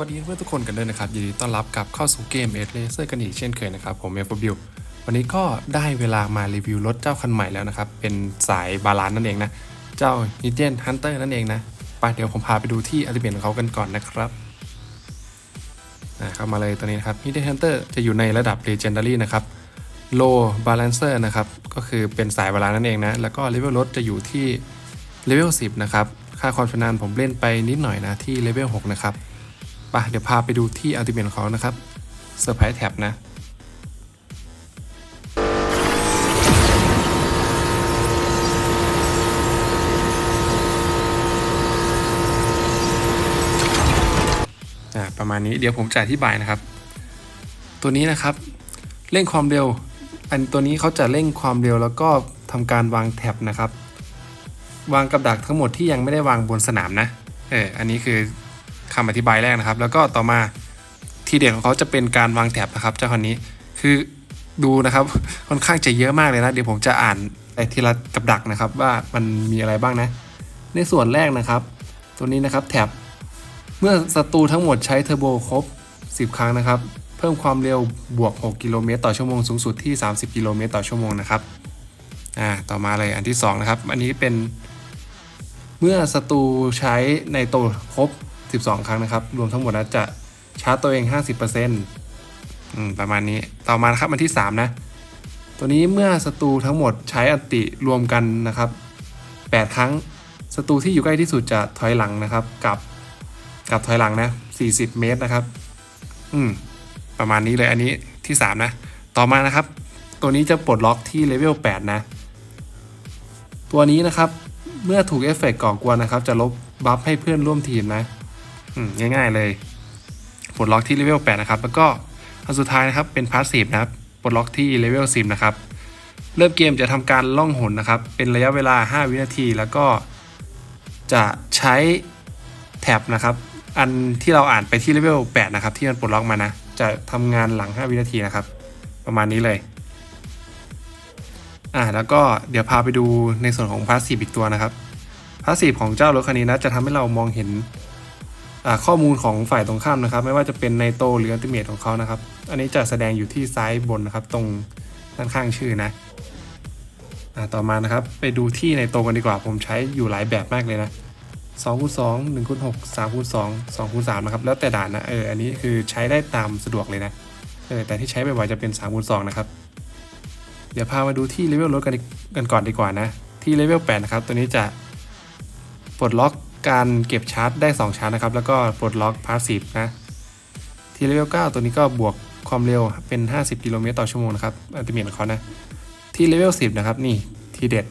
วัสดีเพื่อนทุกคนกันด้วยนะครับยินดีต้อนรับกลับเข้าสู่เกมเอสเลเซอร์กันอีกเช่นเคยนะครับ ผมเอฟบิววันนี้ก็ได้เวลามารีวิวรถเจ้าคันใหม่แล้วนะครับ เป็นสายบาลานนั่นเองนะ เจ้า n i t e n Hunter นั่นเองนะไปเดี๋ยวผมพาไปดูที่อัลติเมทของเขากันก่อนนะครับอ่าเข้ามาเลยตัวนี้นะครับ n i t e n Hunter จะอยู่ในระดับ Legendary นะครับ Low Balancer นะครับก็คือเป็นสายบาลานนั่นเองนะแล้วก็เลเวลรถจะอยู่ที่เลเวล10นะครับค่าความชำนาญผมเล่นไปนิดหน่อยนะที่เลเวล6นะครับ ไปเดี๋ยวพาไปดูที่อัลติเมทของเขานะครับเซอร์ไพรส์แท็บนะประมาณนี้เดี๋ยวผมจะอธิบายนะครับ ตัวนี้นะครับเร่งความเร็ว อันตัวนี้เขาจะเร่งความเร็วแล้วก็ทำการวางแท็บนะครับ วางกับดักทั้งหมดที่ยังไม่ได้วางบนสนามนะเอออันนี้คือ คำอธิบายแรกนะครับ แล้วก็ต่อมาทีเด็ดของเขาจะเป็นการวางแท็บนะครับ เจ้าคันนี้คือดูนะครับค่อนข้างจะเยอะมากเลยนะ เดี๋ยวผมจะอ่านไปทีละกับดักนะครับว่ามันมีอะไรบ้างนะ ในส่วนแรกนะครับ ตัวนี้นะครับแท็บเมื่อศัตรูทั้งหมดใช้เทอร์โบครบ 10 ครั้งนะครับ เพิ่มความเร็วบวก 6 กิโลเมตรต่อชั่วโมงสูงสุดที่ 30 กิโลเมตรต่อชั่วโมงนะครับอ่าต่อมาเลยอันที่ 2 นะครับ อันนี้เป็น เมื่อศัตรูใช้ในโตครบ 12 ครั้งนะครับ รวมทั้งหมดนะจะชาร์จตัวเอง 50%อืมประมาณนี้ต่อมานะครับอันที่ 3 นะ ตัวนี้เมื่อศัตรูทั้งหมดใช้อันติรวมกันนะครับ 8 ครั้งศัตรูที่อยู่ใกล้ที่สุดจะถอยหลังนะครับกับกับถอยหลังนะ 40 เมตรนะครับ อืม ประมาณนี้เลย อันนี้ที่ 3 นะ ต่อมานะครับ ตัวนี้จะปลดล็อกที่เลเวล 8 นะ ตัวนี้นะครับ เมื่อถูกเอฟเฟกต์ก่อกวนนะครับ จะลบบัฟให้เพื่อนร่วมทีมนะ ง่ายๆเลยปลดล็อกที่เลเวล8นะครับ แล้วก็อันสุดท้ายนะครับเป็นพาสซีฟนะครับปลดล็อกที่เลเวล10นะครับ เริ่มเกมจะทำการล่องหนนะครับ เป็นระยะเวลา 5 วินาที แล้วก็จะใช้แท็บนะครับ อันที่เราอ่านไปที่เลเวล8นะครับ ที่มันปลดล็อกมานะ จะทำงานหลัง 5 วินาทีนะครับ ประมาณนี้เลยอ่าแล้วก็เดี๋ยวพาไปดูในส่วนของพาสซีฟอีกตัวนะครับพาสซีฟของเจ้ารถคันนี้นะจะทำให้เรามองเห็น ข้อมูลของฝ่ายตรงข้ามนะครับ ไม่ว่าจะเป็นในโตหรืออัลติเมทของเขานะครับ อันนี้จะแสดงอยู่ที่ซ้ายบนนะครับ ตรงด้านข้างชื่อนะต่อมานะครับ ไปดูที่ในโตกันดีกว่า ผมใช้อยู่หลายแบบมากเลยนะ2คูณ2 1คูณ6 3คูณ2 2คูณ3นะครับ แล้วแต่ด่านนะ เออ อันนี้คือใช้ได้ตามสะดวกเลยนะ เออ แต่ที่ใช้บ่อยๆจะเป็น3คูณ2นะครับ เดี๋ยวพามาดูที่เลเวลรถกันกกันก่อนดีกว่านะ ที่เลเวล8นะครับ ตัวนี้จะปลดล็อก การเก็บชาร์จได้ 2 ชาร์จนะครับ แล้วก็ปลดล็อกพาสซีฟนะ ที่เลเวล9ตัวนี้ก็บวกความเร็วเป็น 50 กิโลเมตรต่อชั่วโมงนะครับอัติเมทของเขานะ ที่เลเวล10 นะครับ นี่ทีเด็ด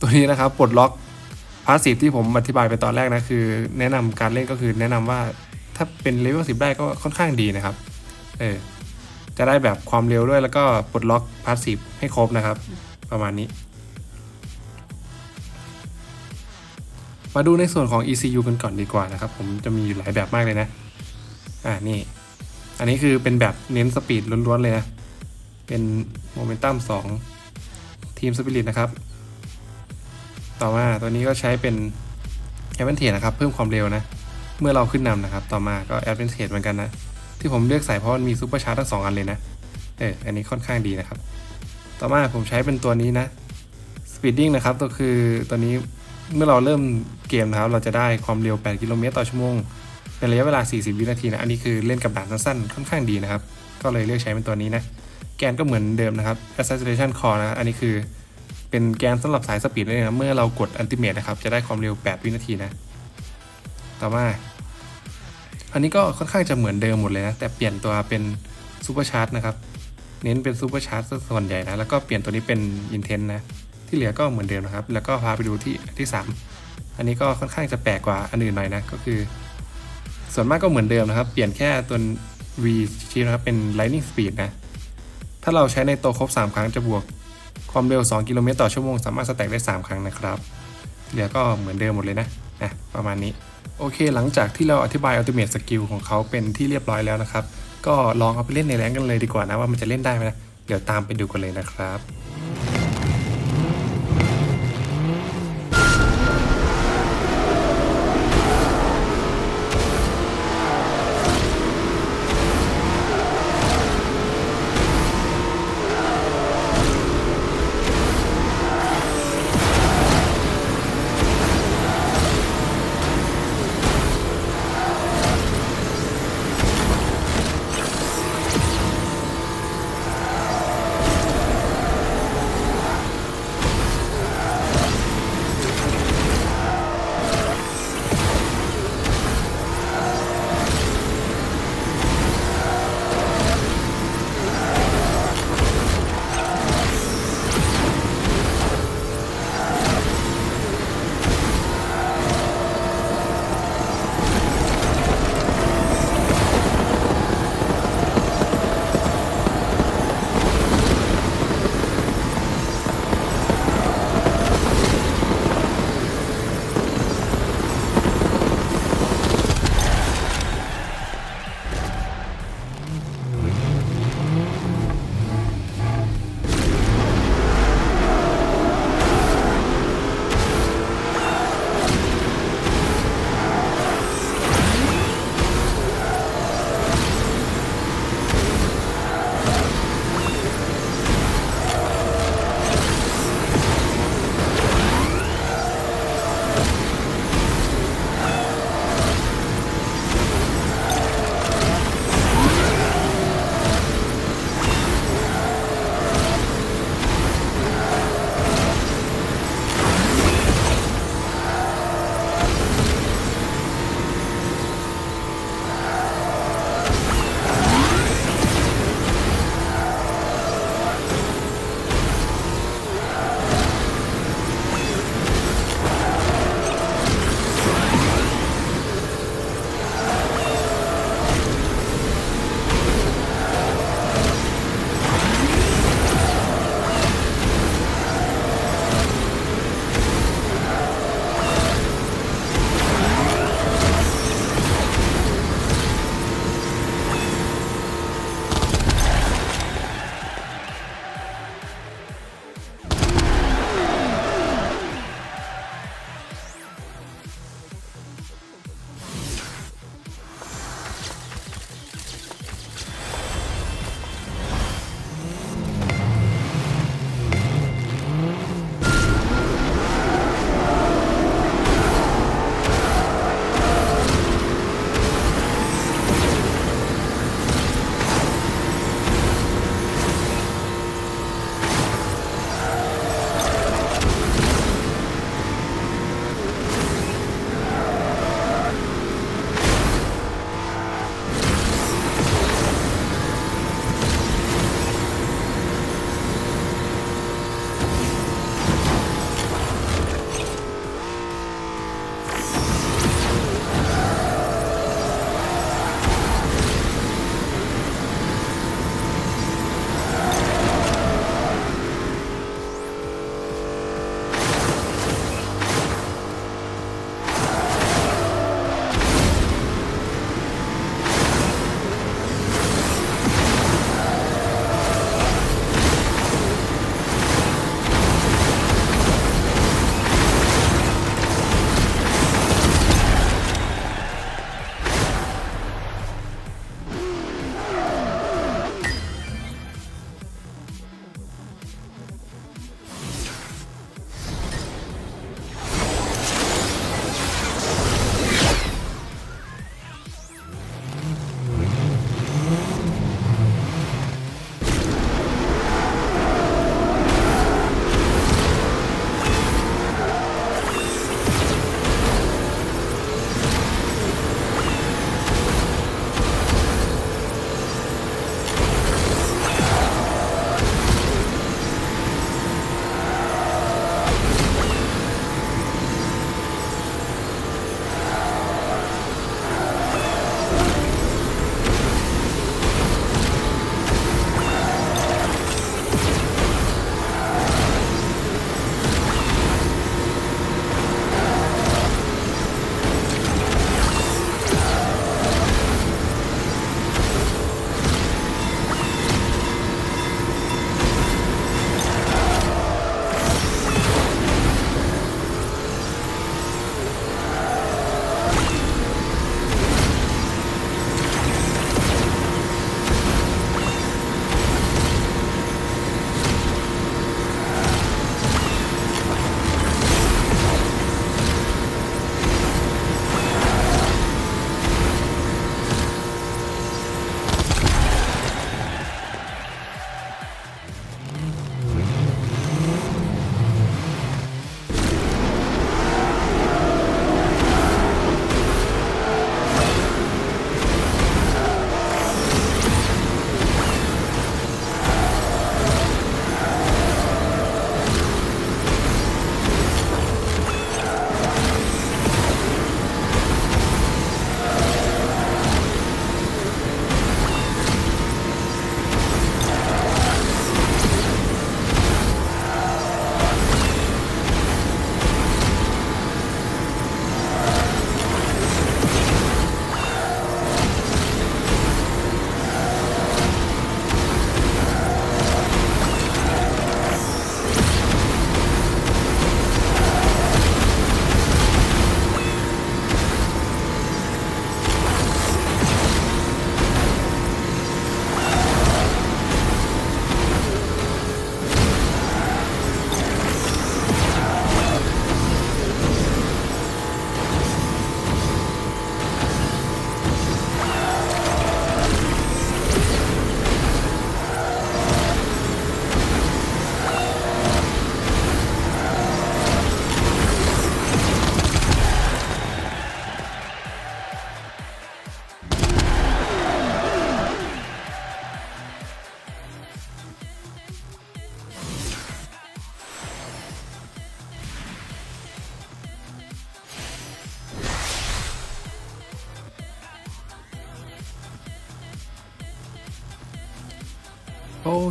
ตัวนี้นะครับปลดล็อกพาสซีฟที่ผมอธิบายไปตอนแรกนะ คือ แนะนำการเล่นก็คือแนะนำว่าถ้าเป็นเลเวล10 ได้ก็ค่อนข้างดีนะครับ เออ จะได้แบบความเร็วด้วยแล้วก็ปลดล็อกพาสซีฟให้ครบนะครับ ประมาณนี้ มาดูในส่วนของ ECU กันก่อนดีกว่านะครับ ผมจะมีอยู่หลายแบบมากเลยนะ อ่านี่ อันนี้คือเป็นแบบเน้นสปีดล้วนๆเลยนะ เป็นโมเมนตัม2ทีมสปิริตนะครับ ต่อมาตัวนี้ก็ใช้เป็นแอดเวนเทจนะครับ เพิ่มความเร็วนะ เมื่อเราขึ้นนำนะครับ ต่อมาก็แอดเวนเทจเหมือนกันนะ ที่ผมเลือกใส่เพราะมันมีซูเปอร์ชาร์จทั้งสองอันเลยนะ เออ อันนี้ค่อนข้างดีนะครับ ต่อมาผมใช้เป็นตัวนี้นะ speeding นะครับก็คือตัวนี้ เมื่อเราเริ่มเกมนะครับ เราจะได้ความเร็ว 8 กิโลเมตรต่อชั่วโมง เป็นระยะเวลา 40 วินาทีนะ อันนี้คือเล่นกับด่านสั้นๆ ค่อนข้างดีนะครับ ก็เลยเลือกใช้เป็นตัวนี้นะ แกนก็เหมือนเดิมนะครับ acceleration core นะอันนี้คือเป็นแกนสำหรับสายสปีดเลยนะ เมื่อเรากด ultimate นะครับ จะได้ความเร็ว 8 วินาทีนะ ต่อมา อันนี้ก็ค่อนข้างจะเหมือนเดิมหมดเลยนะ แต่เปลี่ยนตัวเป็นซูเปอร์ชาร์จนะครับ เน้นเป็นซูเปอร์ชาร์จส่วนใหญ่นะ แล้วก็เปลี่ยนตัวนี้เป็นอินเทนนะ ที่เหลือก็เหมือนเดิมนะครับ แล้วก็พาไปดูที่ที่ 3 อันนี้ก็ค่อนข้างจะแปลกกว่าอันอื่นหน่อยนะ ก็คือ ส่วนมากก็เหมือนเดิมนะครับ เปลี่ยนแค่ตัว V ชี้นะครับ เป็น Lightning Speed นะ ถ้าเราใช้ในตัวครบ 3 ครั้งจะบวกความเร็ว 2 กิโลเมตรต่อชั่วโมง สามารถสแต็กได้ 3 ครั้งนะครับเหลือก็เหมือนเดิมหมดเลยนะนะประมาณนี้ โอเค หลังจากที่เราอธิบาย Ultimate Skill ของเขาเป็นที่เรียบร้อยแล้วนะครับ ก็ลองเอาไปเล่นในแรงกันเลยดีกว่านะว่ามันจะเล่นได้ไหมนะ เดี๋ยวตามไปดูกันเลยนะครับ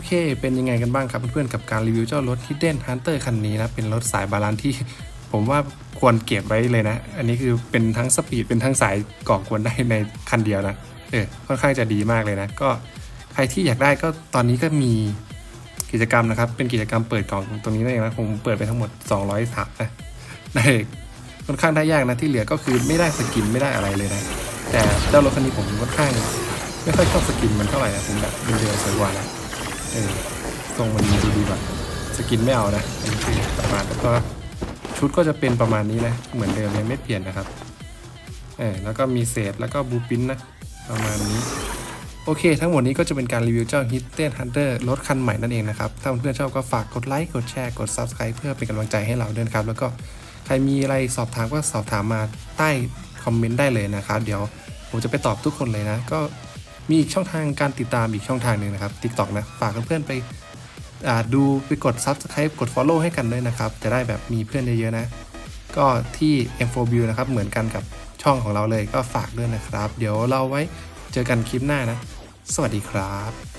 เค เป็นยังไงกันบ้างครับเพื่อนๆกับการรีวิวเจ้ารถ Hidden Hunter คันนี้นะเป็นรถสายบาลานที่ผมว่าควรเก็บไว้เลยนะ อันนี้คือเป็นทั้งสปีดเป็นทั้งสายก่อกวนได้ในคันเดียวนะเออค่อนข้างจะดีมากเลยนะ ก็ใครที่อยากได้ก็ตอนนี้ก็มีกิจกรรมนะครับ เป็นกิจกรรมเปิดกล่องตรงนี้นั่นเองนะผมเปิดไปทั้งหมด 200ถักนะได้ค่อนข้างได้ยากนะที่เหลือก็คือไม่ได้สกินไม่ได้อะไรเลยนะ แต่เจ้ารถคันนี้ผมค่อนข้างไม่ค่อยชอบสกินมันเท่าไหร่นะผมแบบเดียวๆสวยกว่านะ เออทรงมันดูดีแบบสกินไม่เอานะอันนี้คือประมาณแล้วก็ชุดก็จะเป็นประมาณนี้นะ เหมือนเดิมยังไม่เปลี่ยนนะครับเออแล้วก็มีเศษแล้วก็บูปินนะ ประมาณนี้ โอเค ทั้งหมดนี้ก็จะเป็นการรีวิวเจ้า Hidden Hunter รถคันใหม่นั่นเองนะครับ ถ้าเพื่อนๆชอบก็ฝากกดไลค์กดแชร์กด Subscribe เพื่อเป็นกำลังใจให้เราด้วยนครับ แล้วก็ใครมีอะไรสอบถามก็สอบถามมาใต้คอมเมนต์ได้เลยนะครับ เดี๋ยวผมจะไปตอบทุกคนเลยนะ ก็ มีอีกช่องทางการติดตามอีกช่องทางหนึ่งนะครับ TikTok นะ ฝากเพื่อนๆไปดูไปกด Subscribe กด Follow ให้กันด้วยนะครับ จะได้แบบมีเพื่อนเยอะๆนะ ก็ที่ M4B นะครับ เหมือนกันกับช่องของเราเลยก็ฝากด้วยนะครับ เดี๋ยวเราไว้เจอกันคลิปหน้านะ สวัสดีครับ